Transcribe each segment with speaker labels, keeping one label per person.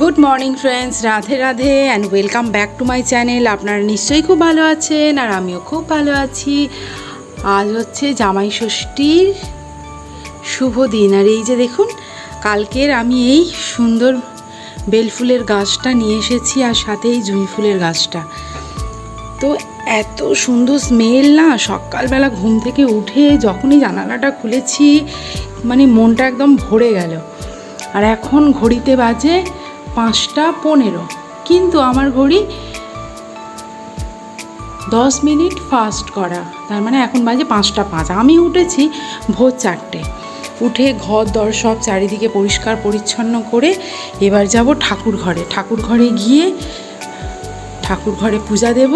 Speaker 1: Good morning friends Radhe Radhe and welcome back to my channel আপনারা নিশ্চয়ই খুব ভালো আছেন, আর আমিও খুব ভালো আছি। আজ হচ্ছে জামাই ষষ্ঠীর শুভ দিন। আর এই যে দেখুন, কালকের আমি এই সুন্দর বেলফুলের গাছটা নিয়ে এসেছি, আর সাথে এই জুঁই ফুলের গাছটা। তো এত সুন্দর স্মেল না, সকালবেলা ঘুম থেকে উঠে যখনই জানালাটা খুলেছি মানে মনটা একদম ভরে গেল। আর এখন ঘড়িতে বাজে পাঁচটা পনেরো। কিন্তু আমার ঘড়ি দশ মিনিট ফাস্ট করা। তার মানে এখন বাজে পাঁচটা পাঁচ। আমি উঠেছি ভোর চারটে। উঠে ঘর, দর সব চারিদিকে পরিষ্কার, পরিচ্ছন্ন করে এবার যাব ঠাকুর ঘরে। ঠাকুর ঘরে গিয়ে ঠাকুর ঘরে পূজা দেব।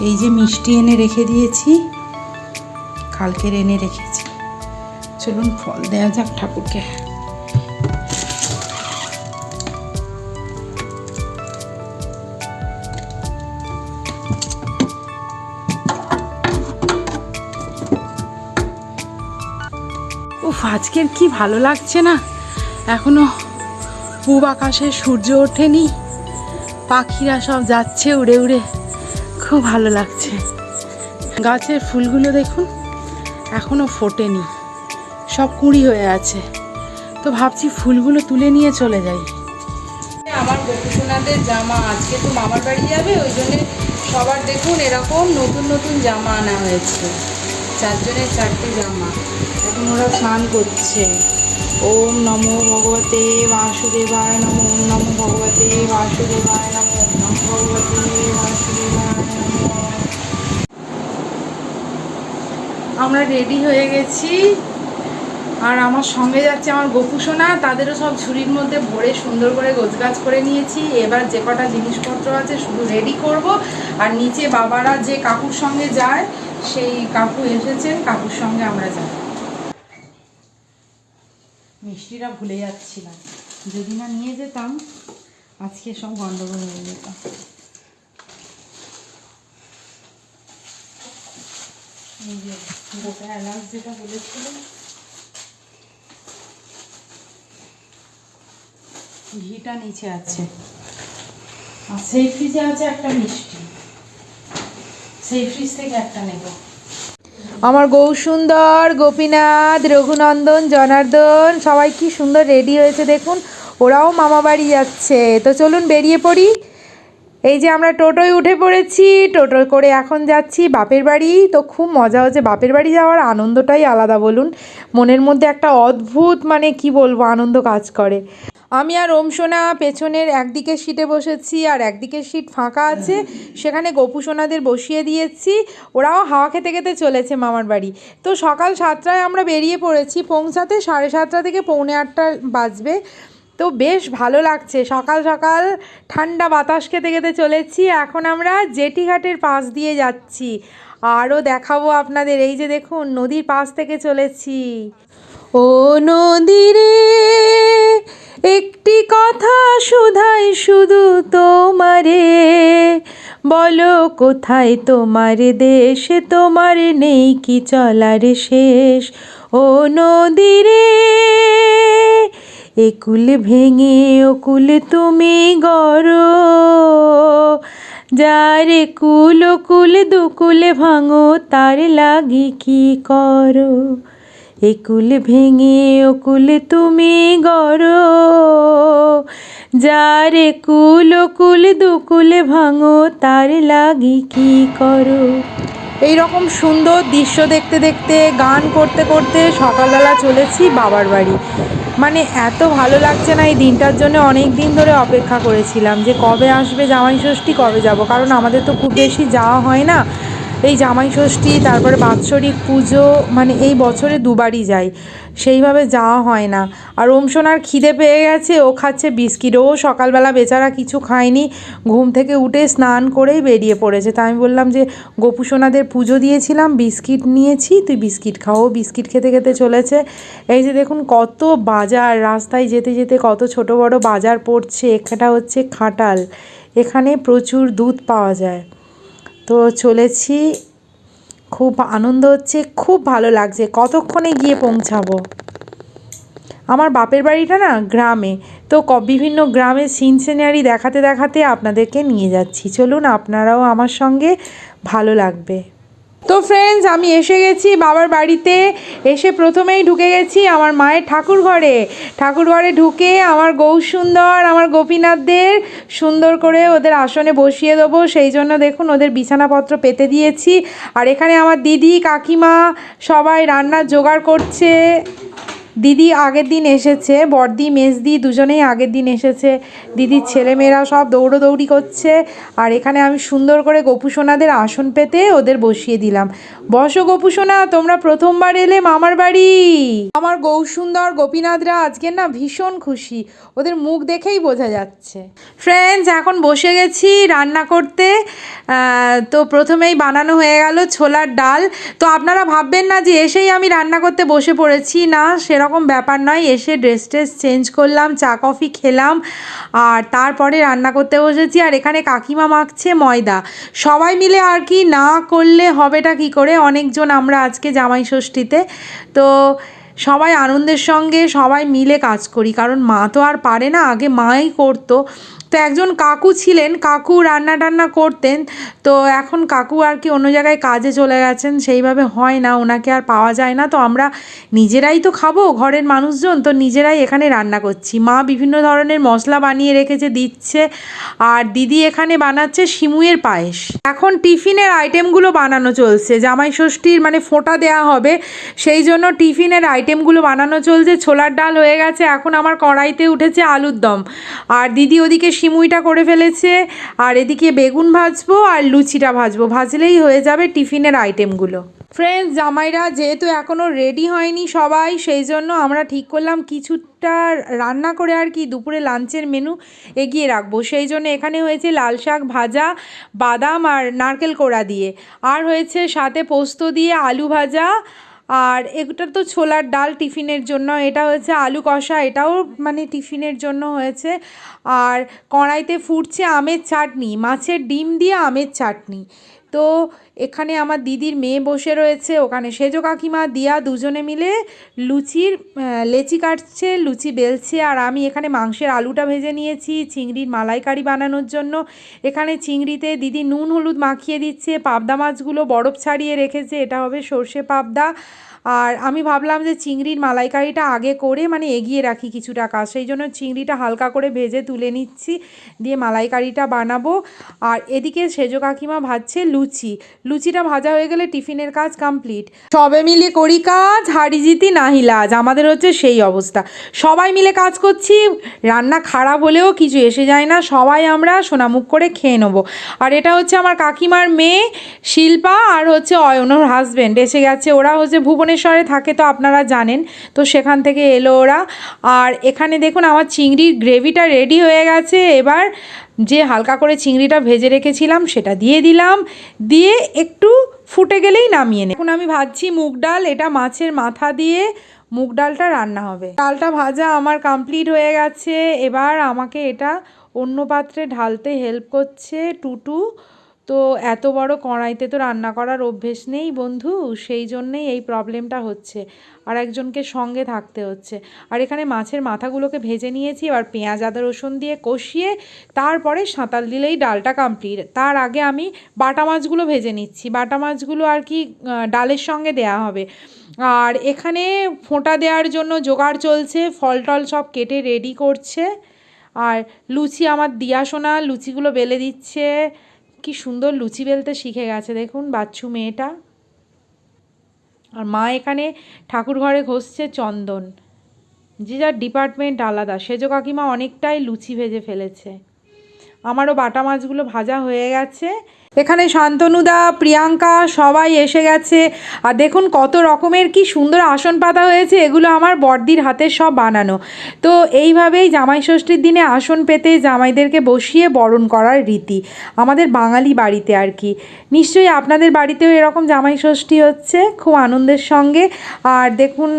Speaker 1: এই যে মিষ্টি এনে রেখে দিয়েছি, কালকের এনে রেখেছি চলুন ফল দেওয়া যাক ঠাকুরকে। উফ, আজকের কি ভালো লাগছে না? এখনও পূব আকাশে সূর্য ওঠেনি, পাখিরা সব যাচ্ছে উড়ে উড়ে। খুব ভালো লাগছে। গাছের ফুলগুলো দেখুন, এখনও ফোটেনি। সব কুঁড়ি হয়ে আছে। তো ভাবছি ফুলগুলো তুলে নিয়ে চলে যাই। আমার গোপুসোনাদের জামা আজকে তো মামার বাড়ি যাবে ওই জন্যে সবার দেখুন এরকম নতুন নতুন জামা আনা হয়েছে। চারজনের চারটে জামা। এখন ওরা স্নান করছে। ওম নমো ভগবতে বাসুদেবায় নমো ওম নমো ভগবতে বাসুদেবায় নমো ওম নমো ভগবতে বাসুদেবায় আমরা রেডি হয়ে গেছি। আর আমার সঙ্গে যাচ্ছে আমার গোপুসোনা তাদেরও সব ঝুড়ির মধ্যে ভরে সুন্দর করে গোছগাছ করে নিয়েছি। এবার যে কটা জিনিসপত্র আছে শুধু রেডি করব। আর নিচে বাবারা যে কাকুর সঙ্গে যায়, সেই কাকু এসেছেন, কাকুর সঙ্গে আমরা যাব মিষ্টিটা ভুলে যাচ্ছিলাম যদি না নিয়ে যেতাম, আজকে সব গন্ডগোল হয়ে যেত। গোটা এলাচ যেটা বলেছিলাম ঘিটা নিচে আছে। আর সেই ফ্রিজে আছে একটা মিষ্টি। সেই ফ্রিজ থেকে একটা নেব।
Speaker 2: আমার গৌসুন্দর গোপীনাথ রঘুনন্দন জনার্দন সবাই কি সুন্দর রেডি হয়েছে দেখুন। ওরাও মামা বাড়ি যাচ্ছে। তো চলুন বেরিয়ে পড়ি। এই যে আমরা টোটোয় উঠে পড়েছি টোটো করে এখন যাচ্ছি বাপের বাড়ি। তো খুব মজা হচ্ছে বাপের বাড়ি যাওয়ার আনন্দটাই আলাদা বলুন। মনের মধ্যে একটা অদ্ভুত মানে কি বলব আনন্দ কাজ করে। আমি আর ওমসোনা পেছনের একদিকে সিটে বসেছি আর একদিকে সিট ফাঁকা আছে। সেখানে গোপুসোনাদের বসিয়ে দিয়েছি। ওরাও হাওয়া খেতে খেতে চলেছে মামার বাড়ি। তো সকাল সাতটায় আমরা বেরিয়ে পড়েছি। পৌঁছাতে সাড়ে সাতটা থেকে পৌনে আটটা বাজবে। তো বেশ ভালো লাগছে। সকাল সকাল ঠান্ডা বাতাস খেতে খেতে চলেছি। এখন আমরা জেটিঘাটের পাশ দিয়ে যাচ্ছি। আরও দেখাবো আপনাদের। এই যে দেখুন, নদীর পাশ থেকে চলেছি। ও নদীরে, একটি কথা শুধাই শুধু তোমারে। বলো, কোথায় তোমার দেশে? তোমার নেই কি চলার শেষ? ও নদীরে একুল ভেঙে ওকুল তুমি গড়ো। যারে কুল কুল দুকুল ভাঙো, তার লাগি কি করো? একুল ভেঙে ওকুল তুমি গড়ো। যারে কুল কুল দুকুল ভাঙো, তার লাগি কি করো? এই রকম সুন্দর দৃশ্য দেখতে দেখতে, গান করতে করতে সকালবেলা চলেছি বাবার বাড়ি। মানে এত ভালো লাগছে না এই দিনটার জন্য, অনেক দিন ধরে অপেক্ষা করেছিলাম যে কবে আসবে জামাই ষষ্ঠী কবে যাব? কারণ আমাদের তো খুব বেশি যাওয়া হয় না। এই জামাই ষষ্ঠী, তারপরে বাৎসরিক পুজো মানে এই বছরে দুবারই যাই। সেইভাবে যাওয়া হয় না। আর ওমসোনার খিদে পেয়ে গেছে, ও খাচ্ছে বিস্কিট। ও সকালবেলা বেচারা কিছু খায়নি, ঘুম থেকে উঠে স্নান করেই বেরিয়ে পড়েছে। তা আমি বললাম যে গোপুসোনাদের পুজো দিয়েছিলাম, বিস্কিট নিয়েছি, তুই বিস্কিট খাও। বিস্কিট খেতে খেতে চলেছে। এই যে দেখুন কত বাজার, রাস্তায় যেতে যেতে কত ছোট বড় বাজার পড়ছে। একটা হচ্ছে খাটাল। এখানে প্রচুর দুধ পাওয়া যায়। তো চলেছি। খুব আনন্দ হচ্ছে, খুব ভালো লাগছে। কতক্ষণে গিয়ে পৌঁছাবো? আমার বাপের বাড়িটা না গ্রামে। তো বিভিন্ন গ্রামে সিন সিনারি দেখাতে দেখাতে আপনাদেরকে নিয়ে যাচ্ছি। চলুন, আপনারাও আমার সঙ্গে ভালো লাগবে। তো ফ্রেন্ডস আমি এসে গেছি বাবার বাড়িতে। এসে প্রথমেই ঢুকে গেছি আমার মায়ের ঠাকুর ঘরে। ঠাকুর ঘরে ঢুকে আমার গৌ সুন্দর আমার গোপীনাথদের সুন্দর করে ওদের আসনে বসিয়ে দেবো। সেই জন্য দেখুন ওদের বিছানাপত্র পেতে দিয়েছি। আর এখানে আমার দিদি, কাকিমা সবাই রান্নার জোগাড় করছে। দিদি আগের দিন এসেছে, বর্দি, মেজদি দুজনেই আগের দিন এসেছে। দিদির ছেলেমেয়েরা সব দৌড়োদৌড়ি করছে আর এখানে আমি সুন্দর করে গোপুসোনাদের আসন পেতে ওদের বসিয়ে দিলাম। বসো গোপুসোনা, তোমরা প্রথমবার এলে মামার বাড়ি। আমার গৌসুন্দর গোপীনাথরা আজকে না ভীষণ খুশি। ওদের মুখ দেখেই বোঝা যাচ্ছে। ফ্রেন্ডস এখন বসে গেছি রান্না করতে। তো প্রথমেই বানানো হয়ে গেল ছোলার ডাল। তো আপনারা ভাববেন না যে এসেই আমি রান্না করতে বসে পড়েছি। না, সেরকম ব্যাপার নয়, এসে ড্রেস ট্রেস চেঞ্জ করলাম, চা কফি খেলাম, আর তারপরে রান্না করতে বসেছি, আর এখানে কাকিমা মাখছে ময়দা। সবাই মিলে আর কি না করলে হবেটা কি করে? অনেকজন আমরা আজকে জামাই ষষ্ঠীতে। তো সবাই আনন্দের সঙ্গে সবাই মিলে কাজ করি, কারণ মা তো আর পারে না, আগে মাই করতো। তো একজন কাকু ছিলেন, কাকু রান্না টান্না করতেন, তো এখন কাকু আর কি অন্য জায়গায় কাজে চলে গেছেন, সেইভাবে হয় না, ওনাকে আর পাওয়া যায় না, তো আমরা নিজেরাই তো খাব, ঘরের মানুষজন, তো নিজেরাই এখানে রান্না করছি। মা বিভিন্ন ধরনের মশলা বানিয়ে রেখেছে, দিচ্ছে, আর দিদি এখানে বানাচ্ছে শিমুয়ের পায়েস। এখন টিফিনের আইটেমগুলো বানানো চলছে, জামাই ষষ্ঠীর মানে ফোঁটা দেওয়া হবে, সেই জন্য টিফিনের আইটেমগুলো বানানো চলছে, ছোলার ডাল হয়ে গেছে, এখন আমার কড়াইতে উঠেছে আলুর দম, আর দিদি ওদিকে সিমুইটা করে ফেলেছে। আর এদিকে বেগুন ভাজবো আর লুচিটা ভাজবো। ভাজলেই হয়ে যাবে টিফিনের আইটেমগুলো। ফ্রেন্ডস জামাইরা যেহেতু এখনও রেডি হয়নি সবাই, সেই জন্য আমরা ঠিক করলাম কিছুটা রান্না করে আর কি দুপুরে লাঞ্চের মেনু এগিয়ে রাখব। সেই জন্য এখানে হয়েছে লাল শাক ভাজা, বাদাম আর নারকেল কোড়া দিয়ে। আর হয়েছে সাথে পোস্ত দিয়ে আলু ভাজা। আর এটা তো ছোলার ডাল টিফিনের জন্য, এটা হয়েছে আলু কষা, এটাও মানে টিফিনের জন্য হয়েছে। আর কড়াইতে ফুটছে আমের চাটনি, মাছের ডিম দিয়ে আমের চাটনি। তো এখানে আমার দিদির মেয়ে বসে রয়েছে, ওখানে সেজো কাকিমা, দিয়া দুজনে মিলে লুচির লেচি কাটছে, লুচি বেলছে, আর আমি এখানে মাংসের আলুটা ভেজে নিয়েছি, চিংড়ির মালাইকারি বানানোর জন্য। এখানে চিংড়িতে দিদি নুন হলুদ মাখিয়ে দিচ্ছে, পাবদা মাছগুলো বরফ ছাড়িয়ে রেখেছে, এটা হবে সর্ষে পাবদা। আর আমি ভাবলাম যে চিংড়ির মালাইকারিটা আগে করে মানে এগিয়ে রাখি কিছুটা কাজ। সেই জন্য চিংড়িটা হালকা করে ভেজে তুলে নিচ্ছি, দিয়ে মালাইকারিটা বানাবো। আর এদিকে সেজো কাকিমা ভাজছে লুচি। লুচিটা ভাজা হয়ে গেলে টিফিনের কাজ কমপ্লিট। সবে মিলে করি কাজ হারি জিতি নাহি লাজ। আমাদের হচ্ছে সেই অবস্থা। সবাই মিলে কাজ করছি, রান্না খারাপ হলেও কিছু এসে যায় না। সবাই আমরা সোনামুখ করে খেয়ে নেব। আর এটা হচ্ছে আমার কাকিমার মেয়ে শিল্পা আর হচ্ছে অয়ন ওর হাজব্যান্ড এসে গেছে, ওরা হচ্ছে ভুবনেশ্বরে থাকে তো আপনারা জানেন। তো সেখান থেকে এলো ওরা। আর এখানে দেখুন আমার চিংড়ির গ্রেভিটা রেডি হয়ে গেছে। এবার যে হালকা করে চিংড়িটা ভেজে রেখেছিলাম সেটা দিয়ে দিলাম। দিয়ে একটু ফুটে গেলেই নামিয়ে নে। এখন আমি ভাজছি মুগ ডাল। এটা মাছের মাথা দিয়ে মুগ ডালটা রান্না হবে। ডালটা ভাজা আমার কমপ্লিট হয়ে গেছে। এবার আমাকে এটা অন্য পাত্রে ঢালতে হেল্প করছে টুটু। তো এত বড় কড়াইতে তো রান্না করার অভ্যেস নেই বন্ধু, সেই জন্যেই এই প্রবলেমটা হচ্ছে। আর একজনকে সঙ্গে থাকতে হচ্ছে। আর এখানে মাছের মাথাগুলোকে ভেজে নিয়েছি, এবার পেঁয়াজ, আদা, রসুন দিয়ে কষিয়ে তারপরে সাঁতাল দিলেই ডালটা কমপ্লিট তার আগে আমি বাটা মাছগুলো ভেজে নিচ্ছি। বাটা মাছগুলো আর কি ডালের সঙ্গে দেয়া হবে। আর এখানে ফোঁটা দেওয়ার জন্য জোগাড় চলছে, ফল টল সব কেটে রেডি করছে। আর লুচি আমার দিয়া সোনা, লুচিগুলো বেলে দিচ্ছে। কি সুন্দর লুচি বেলতে শিখে গেছে, দেখুন বাচ্চু মেয়েটা। আর মা এখানে ঠাকুর ঘরে ঘষছে চন্দন। যে যার ডিপার্টমেন্ট আলাদা, সেজো কাকিমা অনেকটাই লুচি ভেজে ফেলেছে। আমারও বাটা মাছগুলো ভাজা হয়ে গেছে। এখানে শান্তনুদা প্রিয়াঙ্কা, সবাই এসে গেছে। আর দেখুন কত রকমের কি সুন্দর আসন পাতা হয়েছে, এগুলো আমার বর্দির হাতে সব বানানো। তো এইভাবেই জামাই ষষ্ঠীর দিনে আসন পেতে জামাইদেরকে বসিয়ে বরণ করার রীতি, আমাদের বাঙালি বাড়িতে আর কি। নিশ্চয়ই আপনাদের বাড়িতেও এরকম জামাই ষষ্ঠী হচ্ছে, খুব আনন্দের সঙ্গে। আর দেখুন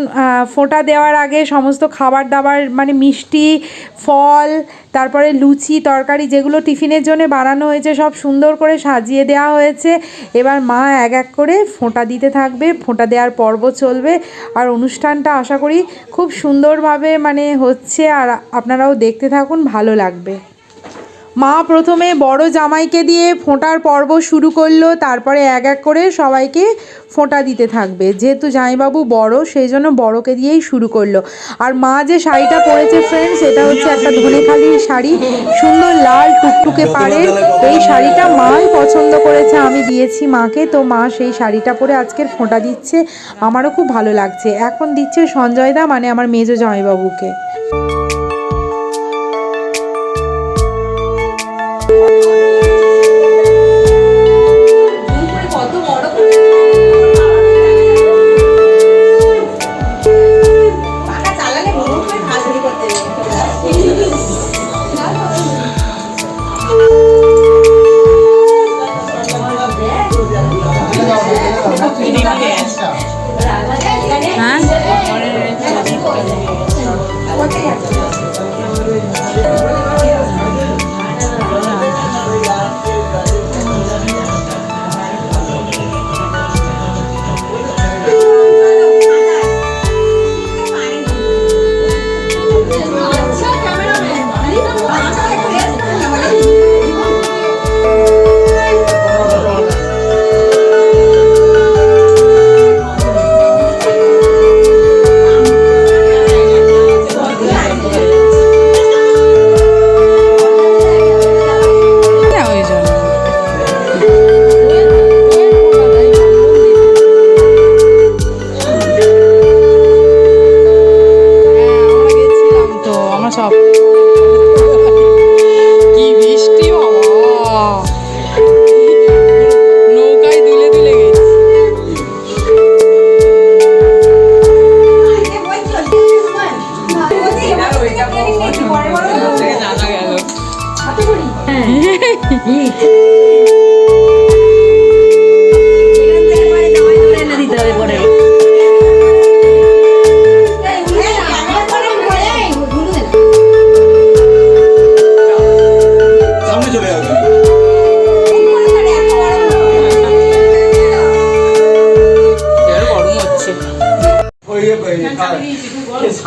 Speaker 2: ফোঁটা দেওয়ার আগে সমস্ত খাবার দাবার মানে মিষ্টি, ফল, তারপরে লুচি, তরকারি, যেগুলো টিফিনের জন্য বানানো হয়েছে, সব সুন্দর করে সাজিয়ে সাজিয়ে দেওয়া হয়েছে। এবার মা এক এক করে ফোঁটা দিতে থাকবে। ফোঁটা দেওয়ার পর্ব চলবে। আর অনুষ্ঠানটা আশা করি খুব সুন্দরভাবে মানে হচ্ছে। আর আপনারাও দেখতে থাকুন, ভালো লাগবে। মা প্রথমে বড় জামাইকে দিয়ে ফোঁটার পর্ব শুরু করল, তারপরে এক এক করে সবাইকে ফোঁটা দিতে থাকবে। যেহেতু জামাইবাবু বড়, সেই জন্য বড়কে দিয়েই শুরু করল। আর মা যে শাড়িটা পরেছে ফ্রেন্ডস এটা হচ্ছে একটা ধনেখালির শাড়ি। সুন্দর লাল টুকটুকে পাড়ের। এই শাড়িটা মাই পছন্দ করেছে, আমি দিয়েছি মাকে। তো মা সেই শাড়িটা পরে আজকের ফোঁটা দিচ্ছে। আমারও খুব ভালো লাগছে। এখন দিচ্ছে সঞ্জয়দা মানে আমার মেজো জামাইবাবুকে।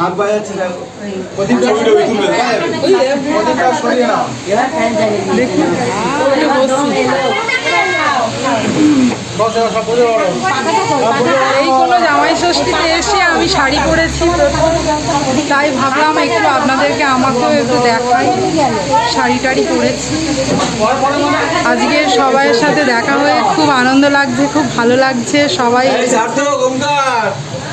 Speaker 1: ওই।
Speaker 3: সাত বাজাচ্ছে দেখো প্রদীপটা ভিডিও তুলবে প্রদীপটা সরিয়ে নাও।
Speaker 1: এই কোনো জামাই ষষ্ঠীতে এসে আমি শাড়ি পরেছি। তাই ভাবলাম একটু আপনাদেরকে, আমাকেও একটু দেখাই। শাড়ি টাড়ি পরেছি। আজকে সবাইয়ের সাথে দেখা হয়ে খুব আনন্দ লাগছে, খুব ভালো লাগছে সবাই।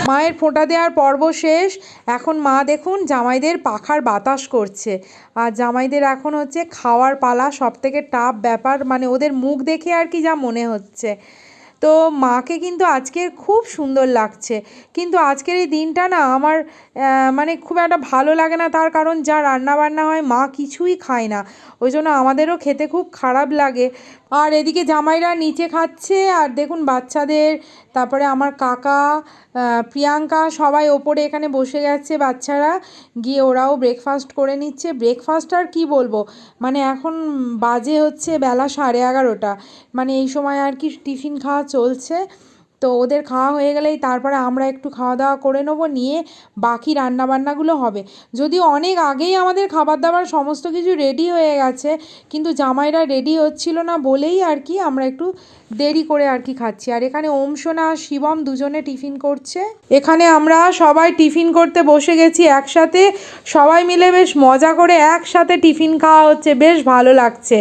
Speaker 2: মায়ের ফোঁটা দেওয়ার পর্ব শেষ। এখন মা দেখুন জামাইদের পাখার বাতাস করছে। আর জামাইদের এখন হচ্ছে খাওয়ার পালা সব থেকে টাফ ব্যাপার। মানে ওদের মুখ দেখে আর কি যা মনে হচ্ছে। তো মাকে কিন্তু আজকের খুব সুন্দর লাগছে। কিন্তু আজকের এই দিনটা না আমার মানে খুব একটা ভালো লাগে না। তার কারণ যা রান্না বান্না হয় মা কিছুই খায় না। ওই জন্য আমাদেরও খেতে খুব খারাপ লাগে। আর এদিকে জামাইরা নিচে খাচ্ছে, আর দেখুন বাচ্চাদের, তারপরে আমার কাকা প্রিয়াঙ্কা সবাই ওপরে এখানে বসে গেছে বাচ্চারা, গিয়ে ওরাও ব্রেকফাস্ট করে নিচ্ছে। ব্রেকফাস্ট আর কি বলব? মানে এখন বাজে হচ্ছে বেলা সাড়ে এগারোটা। মানে এই সময় আর কি টিফিন খাওয়া চলছে। তো ওদের খাওয়া হয়ে গেলেই তারপরে আমরা একটু খাওয়া দাওয়া করে নেব, নিয়ে বাকি রান্নাবান্নাগুলো হবে। যদিও অনেক আগেই আমাদের খাবার দাবার সমস্ত কিছু রেডি হয়ে গেছে, কিন্তু জামাইরা রেডি হচ্ছিল না বলেই আর কি আমরা একটু দেরি করে আর কি খাচ্ছি। আর এখানে ওম সোনা শিবম দুজনে টিফিন করছে। এখানে আমরা সবাই টিফিন করতে বসে গেছি একসাথে। সবাই মিলে বেশ মজা করে একসাথে টিফিন খাওয়া হচ্ছে, বেশ ভালো লাগছে।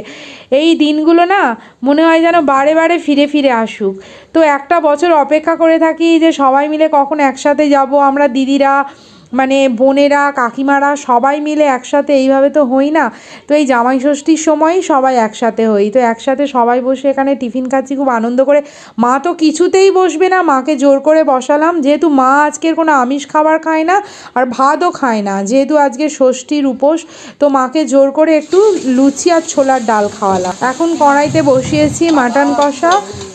Speaker 2: এই দিনগুলো না মনে হয় যেন বারে বারে ফিরে ফিরে আসুক। তো একটা বছর অপেক্ষা করে থাকি যে সবাই মিলে কখন একসাথে যাব আমরা দিদিরা মানে বোনেরা, কাকিমারা সবাই মিলে একসাথে এইভাবে তো হই না। তো এই জামাই ষষ্ঠীর সময়ই সবাই একসাথে হই। তো একসাথে সবাই বসে এখানে টিফিন খাচ্ছি, খুব আনন্দ করে। মা তো কিছুতেই বসবে না, মাকে জোর করে বসালাম। যেহেতু মা আজকের কোনো আমিষ খাবার খায় না আর ভাতও খায় না, যেহেতু আজকে ষষ্ঠীর উপোস, তো মাকে জোর করে একটু লুচি আর ছোলার ডাল খাওয়ালাম। এখন কড়াইতে বসিয়েছি মাটন কষা,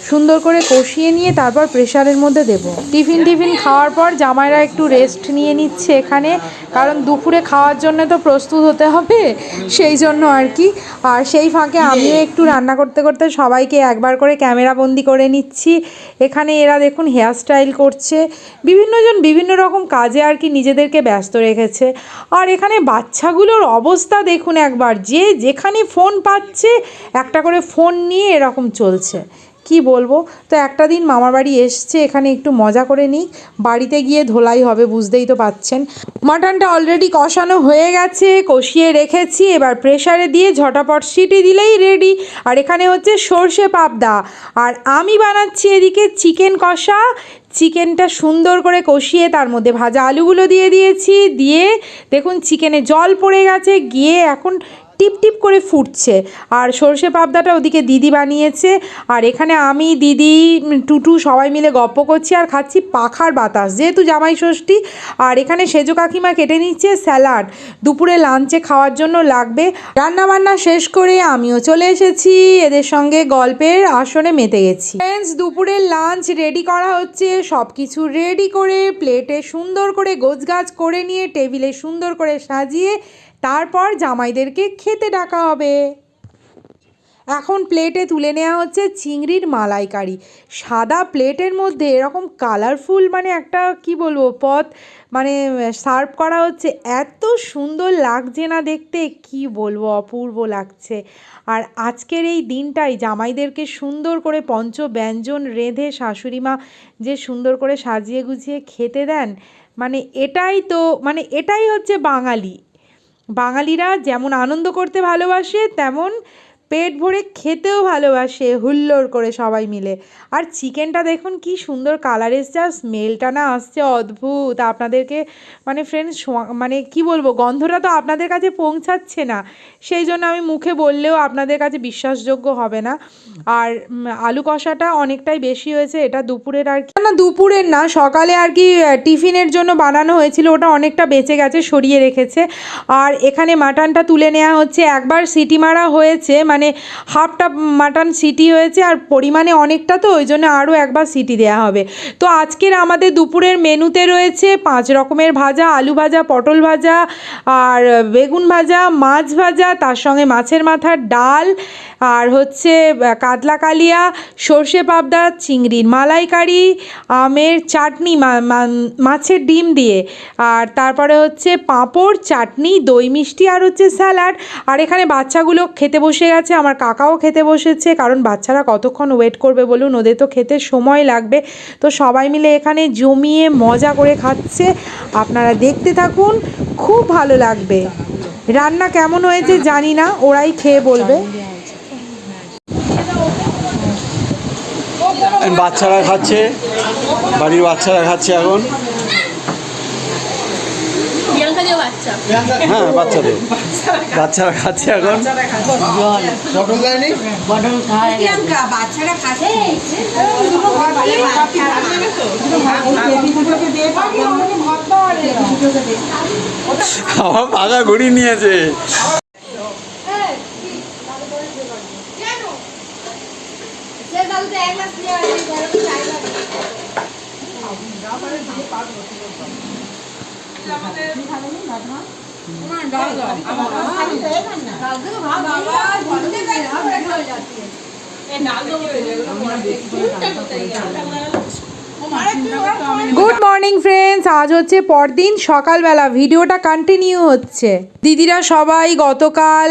Speaker 2: সুন্দর করে কষিয়ে নিয়ে তারপর প্রেশারের মধ্যে দেব। টিফিন টিফিন খাওয়ার পর জামাইরা একটু রেস্ট নিয়ে নিচ্ছে। এখানে। কারণ দুপুরে খাওয়ার জন্য তো প্রস্তুত হতে হবে সেই জন্য আর কি। আর সেই ফাঁকে আমিও একটু রান্না করতে করতে সবাইকে একবার করে ক্যামেরা বন্দি করে নিচ্ছি। এখানে এরা দেখুন হেয়ার স্টাইল করছে। বিভিন্নজন বিভিন্ন রকম কাজে আর কি নিজেদেরকে ব্যস্ত রেখেছে। আর এখানে বাচ্চাগুলোর অবস্থা দেখুন একবার। যে যেখানে ফোন পাচ্ছে একটা করে ফোন নিয়ে এরকম চলছে। কি বলব? তো একটা দিন মামার বাড়ি এসছে, এখানে একটু মজা করে নিই। বাড়িতে গিয়ে ধোলাই হবে, বুঝতেই তো পাচ্ছেন। মাটনটা অলরেডি কষানো হয়ে গেছে, কষিয়ে রেখেছি। এবার প্রেশারে দিয়ে ঝটাপট সিটি দিলেই রেডি আর এখানে হচ্ছে সর্ষে পাবদা। আর আমি বানাচ্ছি এদিকে চিকেন কষা। চিকেনটা সুন্দর করে কষিয়ে তার মধ্যে ভাজা আলুগুলো দিয়ে দিয়েছি। দিয়ে দেখুন চিকেনে জল পড়ে গেছে। গিয়ে এখন টিপ টিপ করে ফুটছে। আর সর্ষে পাবদাটা ওদিকে দিদি বানিয়েছে। আর এখানে আমি, দিদি, টুটু সবাই মিলে গপ্প করছি আর খাচ্ছি পাখার বাতাস। যেহেতু জামাই ষষ্ঠী, আর এখানে সেজো কাকিমা কেটে নিচ্ছে স্যালাড। দুপুরে লাঞ্চে খাওয়ার জন্য লাগবে। রান্না বান্না শেষ করে আমিও চলে এসেছি। এদের সঙ্গে গল্পের আসনে মেতে গেছি। ফ্রেন্ডস দুপুরের লাঞ্চ রেডি করা হচ্ছে। সব কিছু রেডি করে প্লেটে সুন্দর করে গোছগাছ করে নিয়ে টেবিলে সুন্দর করে সাজিয়ে, তারপর জামাইদেরকে খেতে ডাকা হবে। এখন প্লেটে তুলে নেওয়া হচ্ছে চিংড়ির মালাইকারি। সাদা প্লেটের মধ্যে এরকম কালারফুল মানে একটা, কি বলব, পথ মানে সার্ভ করা হচ্ছে। এত সুন্দর লাগছে না দেখতে, কি বলব, অপূর্ব লাগছে। আর আজকের এই দিনটাই জামাইদেরকে সুন্দর করে পঞ্চ ব্যঞ্জন রেঁধে শাশুড়ি মা যে সুন্দর করে সাজিয়ে গুছিয়ে খেতে দেন মানে এটাই তো মানে এটাই হচ্ছে বাঙালি। বাঙালিরা যেমন আনন্দ করতে ভালোবাসে তেমন পেট ভরে খেতেও ভালোবাসে, হুল্লোড় করে সবাই মিলে। আর চিকেনটা দেখুন কি সুন্দর কালার এসছে, আর স্মেলটা না আসছে অদ্ভুত। আপনাদেরকে মানে ফ্রেন্ডস মানে কি বলব, গন্ধটা তো আপনাদের কাছে পৌঁছাচ্ছে না। সেই জন্য আমি মুখে বললেও আপনাদের কাছে বিশ্বাসযোগ্য হবে না। আর আলু কষাটা অনেকটাই বেশি হয়েছে, এটা দুপুরের আর কি। না দুপুরের না, সকালে আর কি টিফিনের জন্য বানানো হয়েছিল, ওটা অনেকটা বেঁচে গেছে, সরিয়ে রেখেছে। আর এখানে মাটনটা তুলে নেওয়া হচ্ছে, একবার সিটি মারা হয়েছে মানে হাফটা মাটন সিটি হয়েছে আর পরিমাণে অনেকটা তো, ওই জন্য আরও একবার সিটি দেওয়া হবে। তো আজকের আমাদের দুপুরের মেনুতে রয়েছে পাঁচ রকমের ভাজা, আলু ভাজা, পটল ভাজা, আর বেগুন ভাজা, মাছ ভাজা, তার সঙ্গে মাছের মাথার ডাল, আর হচ্ছে কাতলা কালিয়া, সর্ষে পাবদা, চিংড়ির মালাইকারি, আমের চাটনি মাছের ডিম দিয়ে, আর তারপরে হচ্ছে পাঁপড়, চাটনি, দই মিষ্টি, আর হচ্ছে স্যালাড। আর এখানে বাচ্চাগুলো খেতে বসে গেছে। আমার কাকাও খেতে বসেছে, কারণ বাচ্চারা কতক্ষণ ওয়েট করবে বলুন, ওদের তো খেতে সময় লাগবে। তো সবাই মিলে এখানে জমিয়ে মজা করে খাচ্ছে। আপনারা দেখতে থাকুন, খুব ভালো লাগবে। রান্না কেমন হয়েছে জানি না, ওরাই খেয়ে বলবে।
Speaker 3: বাচ্চারা খাচ্ছে, বাড়ির বাচ্চারা খাচ্ছে এখন। হ্যাঁ বাচ্চাদের। বাচ্চারা খাচ্ছে এখন। ঘুরি নিয়েছে।
Speaker 2: গুড মর্নিং ফ্রেন্ডস আজ হচ্ছে পরদিন সকালবেলা। ভিডিওটা কন্টিনিউ হচ্ছে। দিদিরা সবাই গতকাল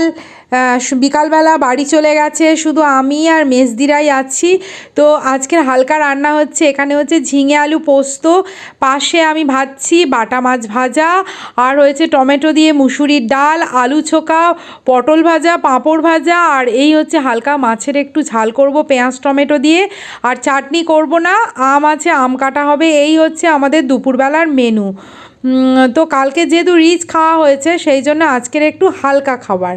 Speaker 2: বিকালবেলা বাড়ি চলে গেছে, শুধু আমি আর মেজদিরাই আছি। তো আজকের হালকা রান্না হচ্ছে, এখানে হচ্ছে ঝিঙে আলু পোস্ত, পাশে আমি ভাজছি বাটা মাছ ভাজা, আর হয়েছে টমেটো দিয়ে মুসুরির ডাল, আলু ছোকা, পটল ভাজা, পাঁপড় ভাজা, আর এই হচ্ছে হালকা মাছের একটু ঝাল করব পেঁয়াজ, টমেটো দিয়ে। আর চাটনি করব না, আম আছে, আম কাটা হবে, এই হচ্ছে আমাদের দুপুরবেলার মেনু। তো কালকে যেহেতু রিচ খাওয়া হয়েছে, সেই জন্য আজকের একটু হালকা খাবার।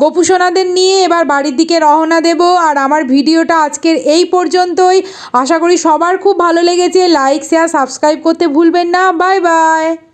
Speaker 2: গোপুসোনাদের নিয়ে এবার বাড়ির দিকে রওনা দেব, আর আমার ভিডিওটা আজকের এই পর্যন্তই। আশা করি সবার খুব ভালো লেগেছে। লাইক শেয়ার সাবস্ক্রাইব করতে ভুলবেন না। Bye bye